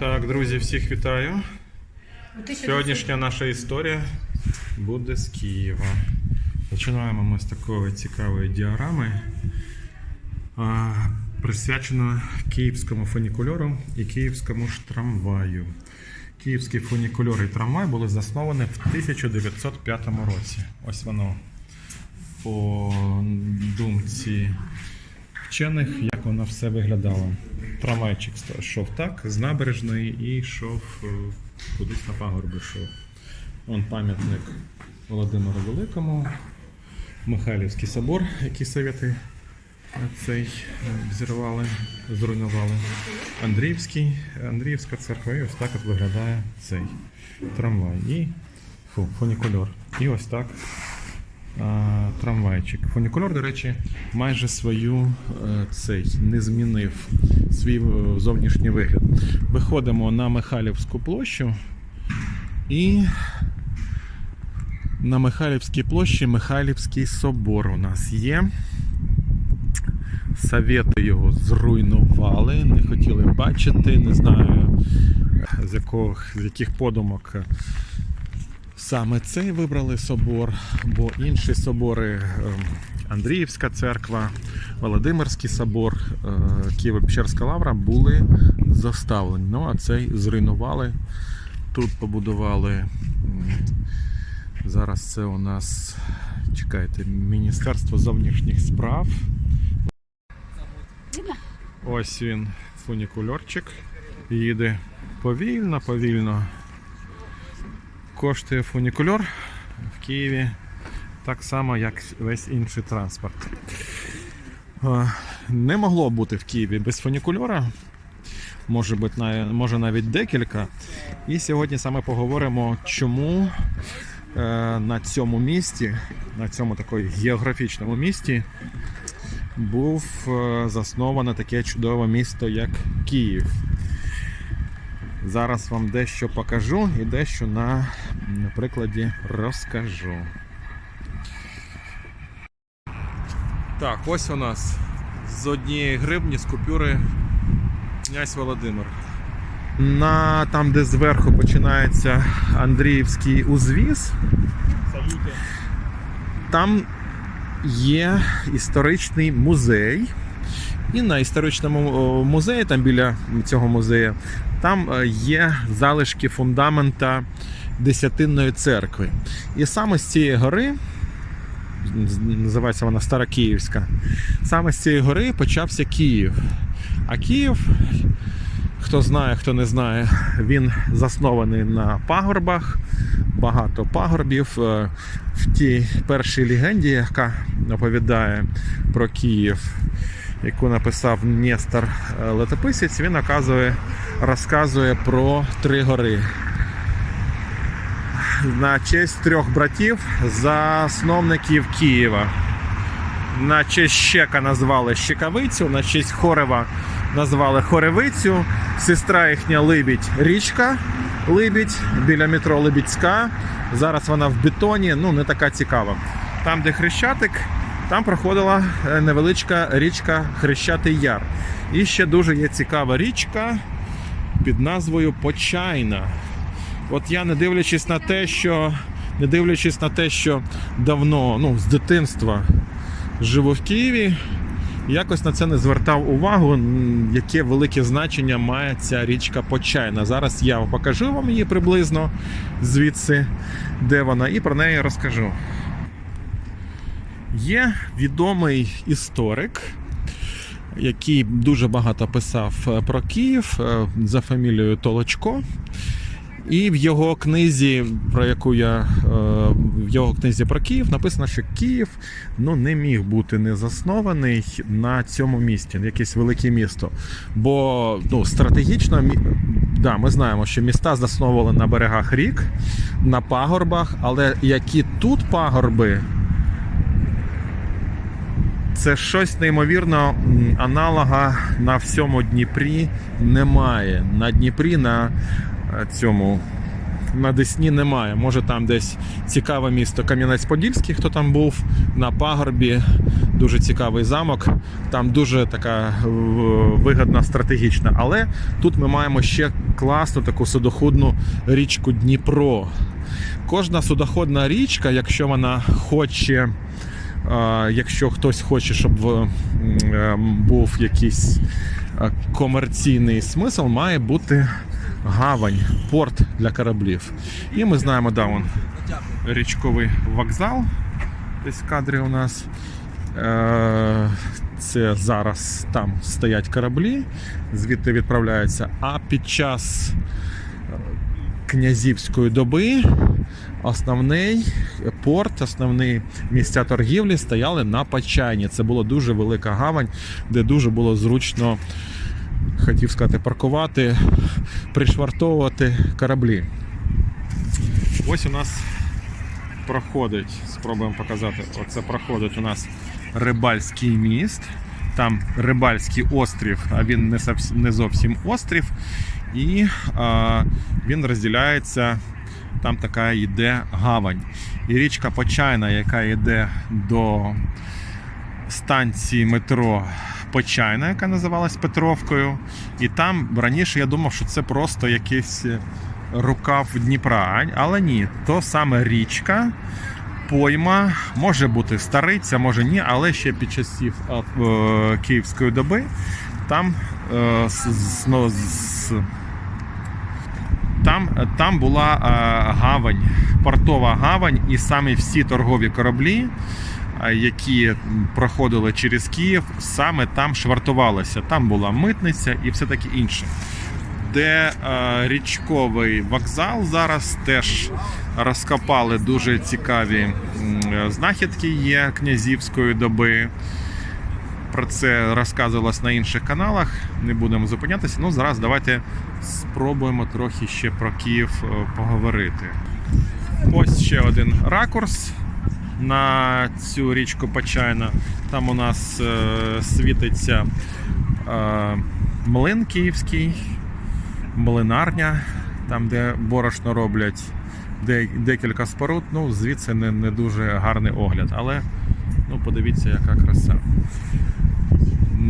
Так, друзі, всіх вітаю. Сьогоднішня наша історія буде з Києва. Починаємо ми з такої цікавої діаграми, а, присвячено київському фунікульору і київському ж трамваю. Київський фунікульор і трамвай були засновані в 1905 році. Ось воно по думці вчених, як воно все виглядало. Трамвайчик йшов так, з набережної і йшов е, кудись на пагорби йшов. Вон пам'ятник Володимиру Великому, Михайлівський собор, який совєти цей е, зірвали, зруйнували. Андріївський, Андріївська церква, і ось так от виглядає цей трамвай. І фу, фунікульор. І ось так трамвайчик. Фунікульор, до речі, майже свою е, цей не змінив свій е, зовнішній вигляд. Виходимо на Михайлівську площу і на Михайлівській площі Михайлівський собор у нас є. Совєти його зруйнували, не хотіли бачити, не знаю з, якого, з яких подумок Саме цей вибрали собор, бо інші собори е, Андріївська церква, Володимирський собор, е, Києво-Печерська лавра були заставлені. Ну а цей зруйнували. Тут побудували. Зараз це у нас чекайте, Міністерство зовнішніх справ. Ось він, фунікульорчик. Їде повільно, повільно коштує фунікульор в Києві так само, як весь інший транспорт. Е, Не могло бути в Києві без фунікульора. Може бути, може навіть декілька. І сьогодні саме поговоримо, чому е, на цьому місті, на цьому такої географічному місті, був е, засноване таке чудове місто, як Київ. Зараз вам дещо покажу і дещо на, на прикладі розкажу. Так, ось у нас з однієї гривні з купюри князь Володимир. На там, де зверху починається Андріївський узвіз, там є історичний музей. І на історичному музеї, там біля цього музею, там е, є залишки фундамента Десятинної церкви. І саме з цієї гори, називається вона Старокиївська, саме з цієї гори почався Київ. А Київ, хто знає, хто не знає, він заснований на пагорбах, багато пагорбів. Е, В тій першій легенді, яка оповідає про Київ, яку написав Нестор е, Летописець, він оказує, розказує про три гори. На честь трьох братів, засновників Києва. На честь Щека назвали Щекавицю, на честь Хорева назвали Хоревицю, сестра їхня Либідь річка Либідь біля метро Либідська. Зараз вона в бетоні, ну не така цікава. Там, де Хрещатик, там проходила е, невеличка річка Хрещатий Яр. І ще дуже є цікава річка під назвою Почайна. От я не дивлячись на те, що не дивлячись на те, що давно, ну, з дитинства живу в Києві, якось на це не звертав увагу, яке велике значення має ця річка Почайна. Зараз я покажу вам її приблизно звідси, де вона, і про неї розкажу. Є відомий історик, який дуже багато писав е, про Київ е, за фамілією Толочко. І в його книзі, про яку я е, в його книзі про Київ, написано, що Київ ну, не міг бути не заснований на цьому місті, якесь велике місто. Бо ну, стратегічно да, ми знаємо, що міста засновували на берегах рік, на пагорбах, але які тут пагорби, це щось неймовірно аналога на всьому Дніпрі немає. На Дніпрі на е, цьому на Десні немає. Може там десь цікаве місто Кам'янець-Подільський, хто там був, на пагорбі. Дуже цікавий замок. Там дуже така е, вигідна стратегічна. Але тут ми маємо ще класну таку судоходну річку Дніпро. Кожна судоходна річка, якщо вона хоче. Якщо хтось хоче, щоб е, був якийсь е, комерційний смисл, має бути гавань, порт для кораблів. І ми знаємо, да, вон річковий вокзал. Десь в кадрі у нас. Е, Це зараз там стоять кораблі, звідти відправляються. А під час князівської доби основний порт, основні місця торгівлі стояли на Почайні. Це була дуже велика гавань, де дуже було зручно, хотів сказати, паркувати, пришвартовувати кораблі. Ось у нас проходить, спробуємо показати. Оце проходить у нас рибальський міст. Там рибальський острів, а він не, зовсім острів. І а, він розділяється. Там така йде гавань. І річка Почайна, яка йде до станції метро Почайна, яка називалась Петровкою. І там раніше я думав, що це просто якийсь рукав Дніпра. Але ні, то саме річка, пойма, може бути стариця, може ні, але ще під часів е, е, Київської доби там, е, з, з- ну, з- там, там була е, гавань, портова гавань, і саме всі торгові кораблі, е, які проходили через Київ, саме там швартувалися. Там була митниця і все таке інше. Де е, річковий вокзал зараз теж розкопали дуже цікаві знахідки є князівської доби. Про це розказувалось на інших каналах. Не будемо зупинятися. Ну, зараз давайте спробуємо трохи ще про Київ е, поговорити. Ось ще один ракурс на цю річку Почайна. Там у нас е, світиться е, млин київський, млинарня, там, де борошно роблять де, декілька споруд. Ну, звідси не, не дуже гарний огляд, але ну, подивіться, яка краса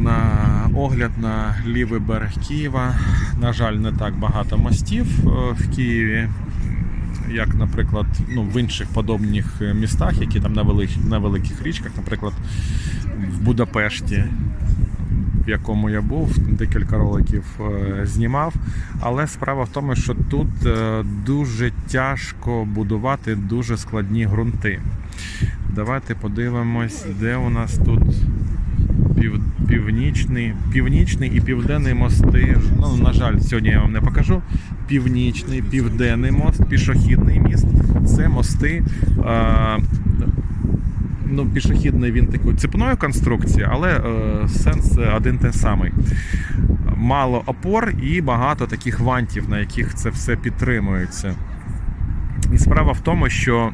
на огляд на лівий берег Києва. На жаль, не так багато мостів е, в Києві, як, наприклад, ну, в інших подобних містах, які там на, велик, на великих річках, наприклад, в Будапешті. В якому я був, декілька роликів е, знімав. Але справа в тому, що тут е, дуже тяжко будувати дуже складні ґрунти. Давайте подивимось, де у нас тут північний, північний і південний мости. Ну, на жаль, сьогодні я вам не покажу. Північний, південний мост, пішохідний міст. Це мости. Е, ну, пішохідний він такої цепної конструкції, але е, сенс один той самий. Мало опор і багато таких вантів, на яких це все підтримується. І справа в тому, що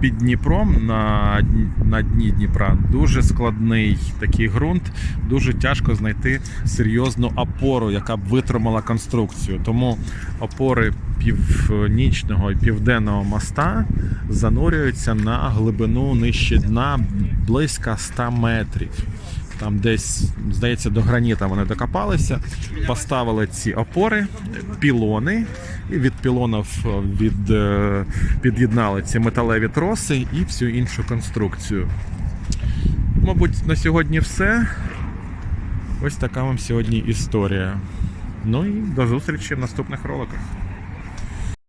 під Дніпром на, на дні Дніпра дуже складний такий ґрунт, дуже тяжко знайти серйозну опору, яка б витримала конструкцію. Тому опори північного і південного моста занурюються на глибину нижче дна близько 100 метрів. Там десь, здається, до граніта вони докопалися, поставили ці опори, пілони, і від пілонів е, від, е, під'єднали ці металеві троси і всю іншу конструкцію. Мабуть, на сьогодні все. Ось така вам сьогодні історія. Ну і до зустрічі в наступних роликах.